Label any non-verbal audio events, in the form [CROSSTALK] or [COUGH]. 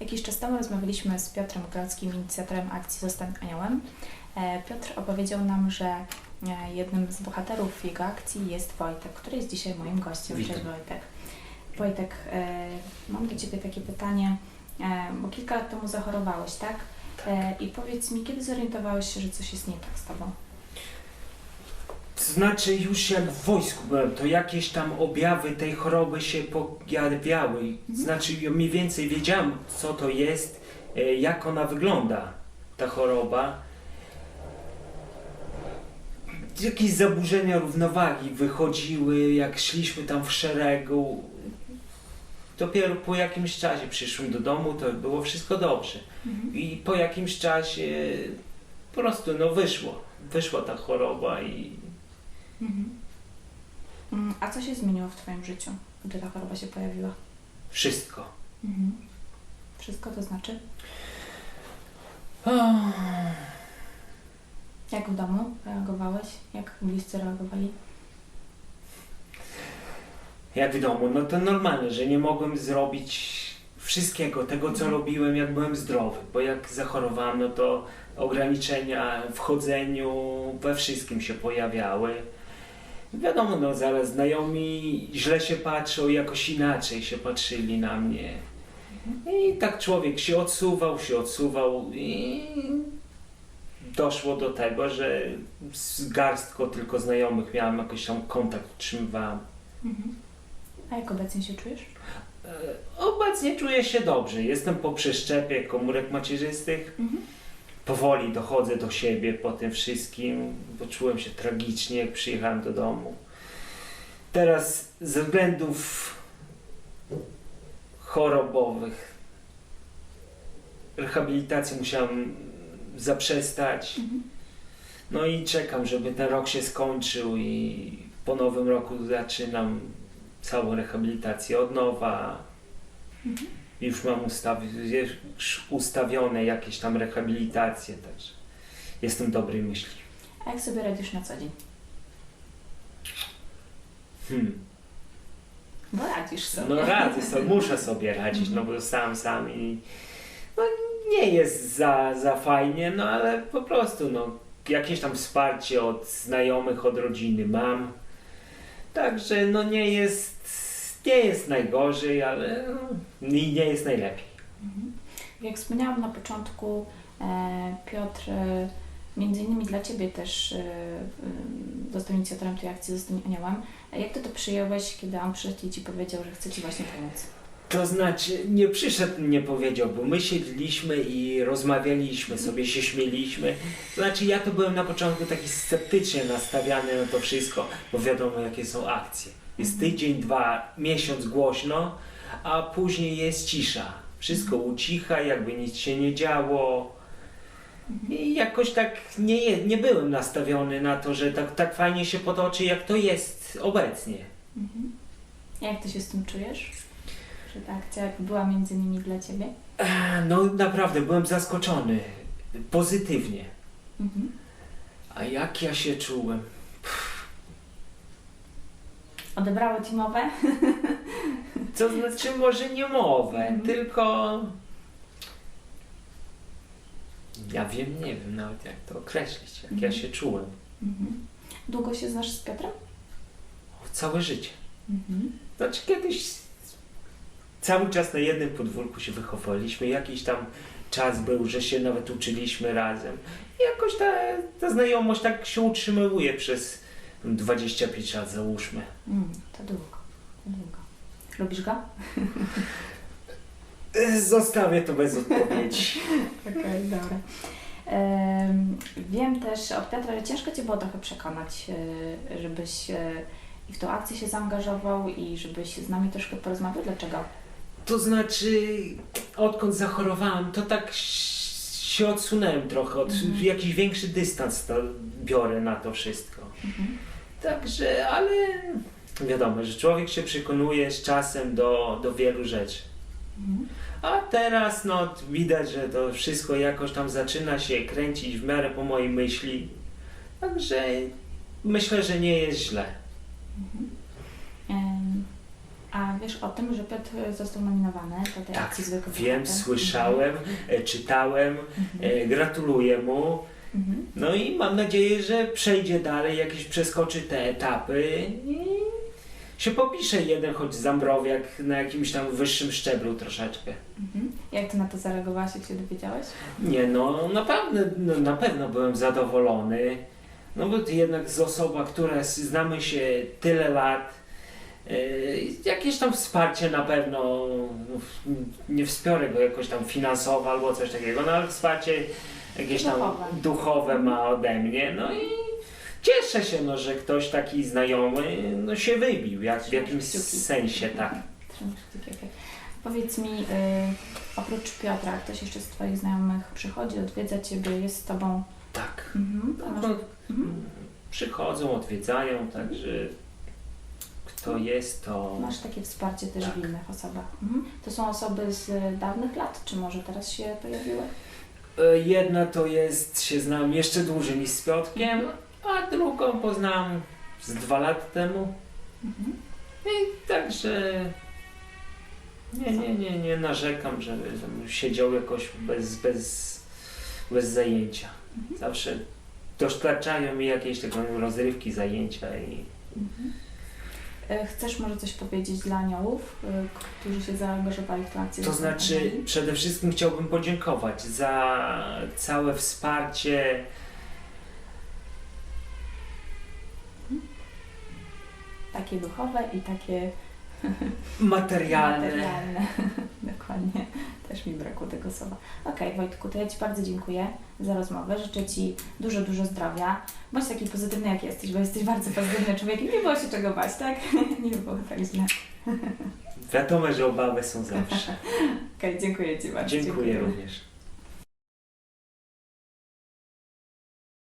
Jakiś czas temu rozmawialiśmy z Piotrem Grodzkim, inicjatorem akcji Zostań Aniołem. E, Piotr opowiedział nam, że e, jednym z bohaterów jego akcji jest Wojtek, który jest dzisiaj moim gościem. Witam. Cześć Wojtek. Wojtek, e, mam do Ciebie takie pytanie, bo kilka lat temu zachorowałeś, tak? E, I powiedz mi, kiedy zorientowałeś się, że coś jest nie tak z Tobą? Znaczy już jak w wojsku byłem, to jakieś tam objawy tej choroby się pojawiały. Znaczy ja mniej więcej wiedziałem co to jest, e, jak ona wygląda, ta choroba. Jakieś zaburzenia równowagi wychodziły, jak szliśmy tam w szeregu. Dopiero po jakimś czasie przyszłem do domu, to było wszystko dobrze. I po jakimś czasie po prostu no wyszło. Wyszła ta choroba i Mhm. Mm, A co się zmieniło w Twoim życiu, gdy ta choroba się pojawiła? wszystko. Mhm. Wszystko to znaczy? Jak w domu reagowałeś? Jak bliscy reagowali? Jak w domu, no to normalne, że nie mogłem zrobić wszystkiego, tego co robiłem jak byłem zdrowy, bo jak zachorowałem, no to ograniczenia w chodzeniu, we wszystkim się pojawiały. Wiadomo, no zaraz znajomi źle się patrzą, jakoś inaczej się patrzyli na mnie. I tak człowiek się odsuwał, się odsuwał i doszło do tego, że z garstką tylko znajomych miałem jakiś tam kontakt, utrzymywałem. Mhm. A jak obecnie się czujesz? E, Obecnie czuję się dobrze. Jestem po przeszczepie komórek macierzystych. Mhm. Powoli dochodzę do siebie po tym wszystkim, bo czułem się tragicznie, jak przyjechałem do domu. Teraz ze względów chorobowych rehabilitację musiałem zaprzestać. Mhm. No i czekam, żeby ten rok się skończył i po nowym roku zaczynam całą rehabilitację od nowa. Mhm. Już mam już ustawione jakieś tam rehabilitacje, także jestem dobrej myśli. A jak sobie radzisz na co dzień? Hmm. Bo radzisz sobie. No radzę sobie, muszę sobie radzić, no bo sam sam i no nie jest za, za fajnie, no ale po prostu no jakieś tam wsparcie od znajomych, od rodziny mam. Także no nie jest, nie jest najgorzej, ale no, i nie jest najlepiej. Mhm. Jak wspomniałam na początku, e, Piotr e, między innymi dla Ciebie też e, e, został inicjatorem tej akcji Zostań Aniołem. A Jak Ty to przyjąłeś, kiedy on przyszedł i Ci powiedział, że chce Ci właśnie pomóc? To znaczy, nie przyszedł, nie powiedział, bo my siedliśmy i rozmawialiśmy sobie, się śmieliśmy. To znaczy, ja to byłem na początku taki sceptycznie nastawiany na to wszystko, bo wiadomo, jakie są akcje. Jest Mhm. tydzień, dwa, miesiąc głośno, a później jest cisza. Wszystko ucicha, jakby nic się nie działo. I jakoś tak nie, nie byłem nastawiony na to, że tak, tak fajnie się potoczy, jak to jest obecnie. Mhm. Jak Ty się z tym czujesz? Że ta akcja była między innymi dla Ciebie? No naprawdę, byłem zaskoczony. Pozytywnie. Mhm. A jak ja się czułem? Odebrało Ci mowę? [LAUGHS] To znaczy może nie mowę, Mhm. tylko... Ja wiem, nie wiem nawet jak to określić, jak ja Mhm. się czułem. Mhm. Długo się znasz z Piotrem? Całe życie. Mhm. Znaczy kiedyś cały czas na jednym podwórku się wychowaliśmy, jakiś tam czas był, że się nawet uczyliśmy razem. I jakoś ta, ta znajomość tak się utrzymuje przez 25 lat załóżmy. Mm, to długo. To długo. Lubisz go? [LAUGHS] E, Zostawię to bez odpowiedzi. [LAUGHS] Okej, dobra. Em, wiem też od Piotra, że ciężko Cię było trochę przekonać, e, żebyś e, i w tą akcję się zaangażował i żebyś z nami troszkę porozmawiał. Dlaczego? To znaczy, odkąd zachorowałem, to tak się odsunąłem trochę, od Mhm. jakiś większy dystans to biorę na to wszystko. Mhm. Także, ale wiadomo, że człowiek się przekonuje z czasem do, do wielu rzeczy. Mhm. A teraz no widać, że to wszystko jakoś tam zaczyna się kręcić w miarę po mojej myśli. Także myślę, że nie jest źle. Mhm. Wiesz o tym, że Piotr został nominowany do tej Tak, akcji zwykłych wiem, bohater? słyszałem, e, czytałem, Mhm. e, gratuluję mu. Mhm. No i mam nadzieję, że przejdzie dalej, jakieś przeskoczy te etapy i się popisze jeden choć Zambrowiak na jakimś tam wyższym szczeblu troszeczkę. Mhm. Jak ty na to zareagowałaś, jak się dowiedziałeś? Nie no, naprawdę, no, na pewno byłem zadowolony. No bo jednak z osoba, która znamy się tyle lat, e, jakieś tam wsparcie na pewno, no, nie wspiorę go jakoś tam finansowo albo coś takiego, no ale wsparcie jakieś tam Duchowe. duchowe ma ode mnie, no i cieszę się, no, że ktoś taki znajomy no, się wybił, jak, w jakimś sensie, tak. Powiedz mi, y, oprócz Piotra, ktoś jeszcze z Twoich znajomych przychodzi, odwiedza Ciebie, jest z Tobą? Tak. Mhm. No, mhm. przychodzą, odwiedzają, także kto jest, to Masz takie wsparcie też Tak. w innych osobach. Mhm. To są osoby z dawnych lat, czy może teraz się pojawiły? E, jedna to jest, się znam jeszcze dłużej niż z Piotkiem, a drugą poznałam z dwa lata temu. Mhm. I także nie, nie, nie, nie narzekam, że siedział jakoś bez, bez, bez zajęcia. Mhm. Zawsze dostarczają mi jakieś tego rozrywki, zajęcia i Mhm. Y, Chcesz może coś powiedzieć dla aniołów, y, którzy się zaangażowali w tę akcję? To znaczy, przede wszystkim chciałbym podziękować za całe wsparcie. Takie duchowe i takie Materialne. [LAUGHS] materialne. [LAUGHS] Dokładnie. Też mi brakło tego słowa. Okej, Wojtku, to ja Ci bardzo dziękuję za rozmowę. Życzę Ci dużo, dużo zdrowia. Bądź taki pozytywny, jak jesteś, bo jesteś bardzo pozytywny człowiek i nie było się czego bać, tak? [LAUGHS] nie było tak źle. Wiadomo, że obawy są zawsze. Okej, dziękuję Ci bardzo. Dziękuję również.